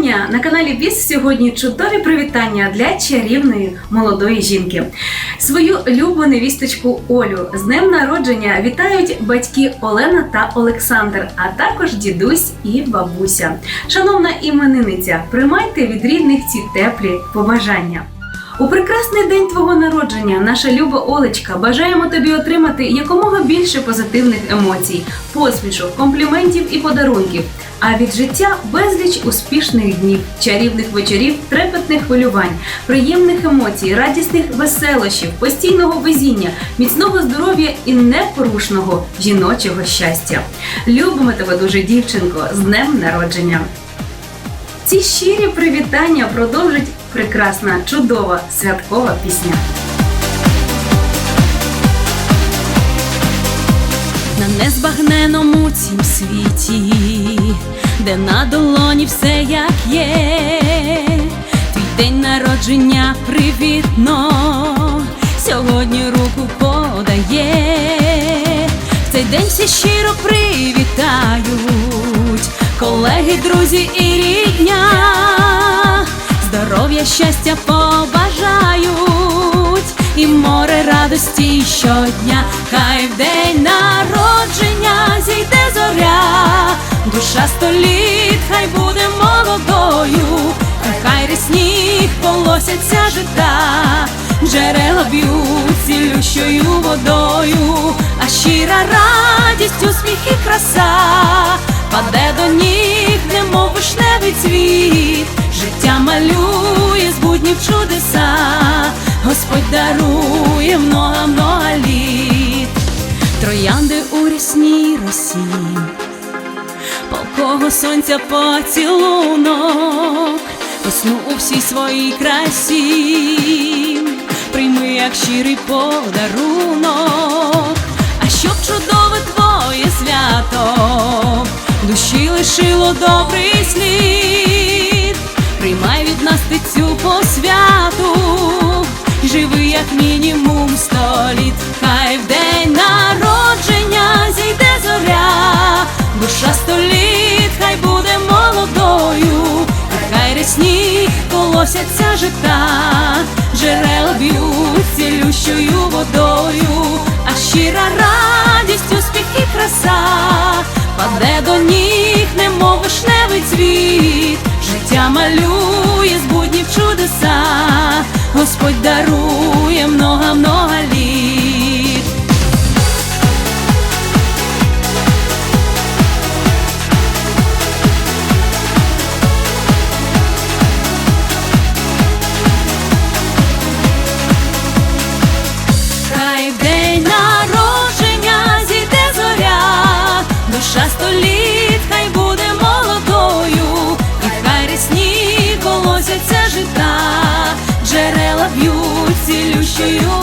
вітання на каналі Віз. Сьогодні чудові привітання для чарівної молодої жінки. Свою любу невісточку Олю з днем народження вітають батьки Олена та Олександр, а також дідусь і бабуся. Шановна іменинниця, приймайте від рідних ці теплі побажання. У прекрасний день твого народження, наша люба Олечка, бажаємо тобі отримати якомога більше позитивних емоцій, посмішок, компліментів і подарунків. А від життя безліч успішних днів, чарівних вечорів, трепетних хвилювань, приємних емоцій, радісних веселощів, постійного везіння, міцного здоров'я і непорушного жіночого щастя. Любимо тебе дуже, дівчинко, з днем народження! Ці щирі привітання продовжить прекрасна, чудова святкова пісня. на незбагненому цім світі, де на долоні все як є, твій день народження привітно, сьогодні руку подає, в цей день всі щиро привітають, колеги, друзі і рідня, здоров'я, щастя побажають і море радості щодня, хай в день народження зійде душа століт, хай буде молодою, хай рісні полосяться жита, джерела б'ють цілющою водою, а щира радість, усміх і краса, паде до ніг, немов вишневий цвіт, життя малює з буднів чудеса. Господь дарує много-много літ, троянди у рясній росі, полкого сонця поцілунок, весну у всій своїй красі, прийми, як щирий подарунок, а щоб чудове твоє свято, душі лишило добрий слід, приймай від нас ти цю посвяту. Живи як мінімум сто літ, хай в день народження зійде зоря, душа сто літ, хай буде молодою, хай рясні колосяться жита, джерела б'ють цілющою водою, а щира радість, успіх і краса, паде до ніг, немов вишневий цвіт, життя малює з буднів чудеса. Господь дарує душа століт, хай буде молодою, і хай рісні колосяться жита. Джерела б'ють цілющою